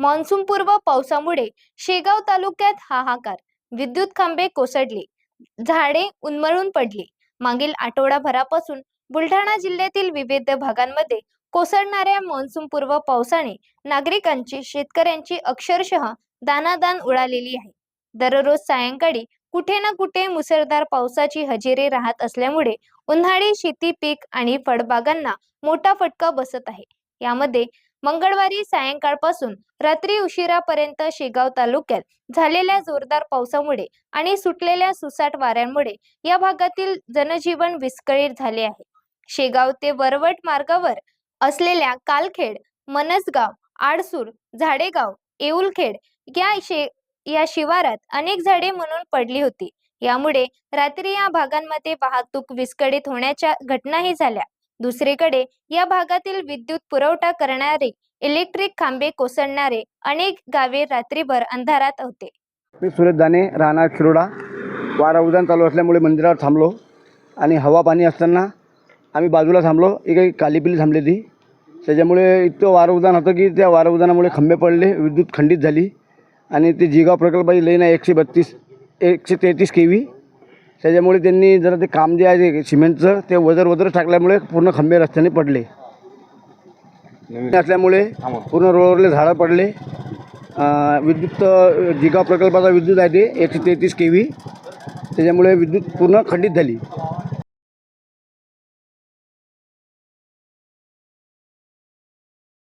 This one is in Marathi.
मान्सूनपूर्व पावसामुळे शेगाव तालुक्यात हाहाकार. विद्युत खांबे कोसळले. झाडे उन्मळून पडली. मागील आठवडाभरापासून बुलढाणा जिल्ह्यातील विविध भागांमध्ये कोसळणाऱ्या मान्सूनपूर्व पावसाने नागरिकांची शेतकऱ्यांची अक्षरशः दानादान उडालेली आहे. दररोज सायंकाळी कुठे ना कुठे मुसळधार पावसाची हजेरी राहत असल्यामुळे उन्हाळी शेती पीक आणि फळबागांना मोठा फटका बसत आहे. यामध्ये मंगळवारी सायंकाळपासून रात्री उशिरापर्यंत शेगाव तालुक्यात झालेल्या जोरदार पावसामुळे आणि सुटलेल्या सुसाट वाऱ्यांमुळे या भागातील जनजीवन विस्कळीत झाले आहे. शेगाव ते वरवट मार्गावर असलेल्या कालखेड मनसगाव आडसूर झाडेगाव येऊलखेड या शे या शिवारात अनेक झाडे म्हणून पडली होती. यामुळे रात्री या भागांमध्ये वाहतूक विस्कळीत होण्याच्या घटनाही झाल्या. दुसरीकडे या भागातील विद्युत पुरवठा करणारे इलेक्ट्रिक खांबे कोसळणारे अनेक गावे रात्रीभर अंधारात होते. मी सुरेश दाने राहणार खिरोडा. वारा उदान चालू असल्यामुळे मंदिरावर थांबलो आणि हवा पाणी असताना आम्ही बाजूला थांबलो. एक एक कालीपिली थांबली ती त्याच्यामुळे इतकं वारं उदान होतं की त्या वारं उदानामुळे खंबे पडले विद्युत खंडित झाली आणि ते जिगाव प्रकल्पाची लेन आहे एकशे बत्तीस एकशे तेहतीस के व्ही त्याच्यामुळे त्यांनी जरा ते काम जे आहे ते सिमेंटचं ते वजर वजर टाकल्यामुळे पूर्ण खंबे रस्त्याने पडले. असल्यामुळे पूर्ण रोडवरले झाडं पडले. विद्युत जिगाव प्रकल्पाचा विद्युत आहे ते एकशे तेहतीस के व्ही त्याच्यामुळे विद्युत पूर्ण खंडित झाली.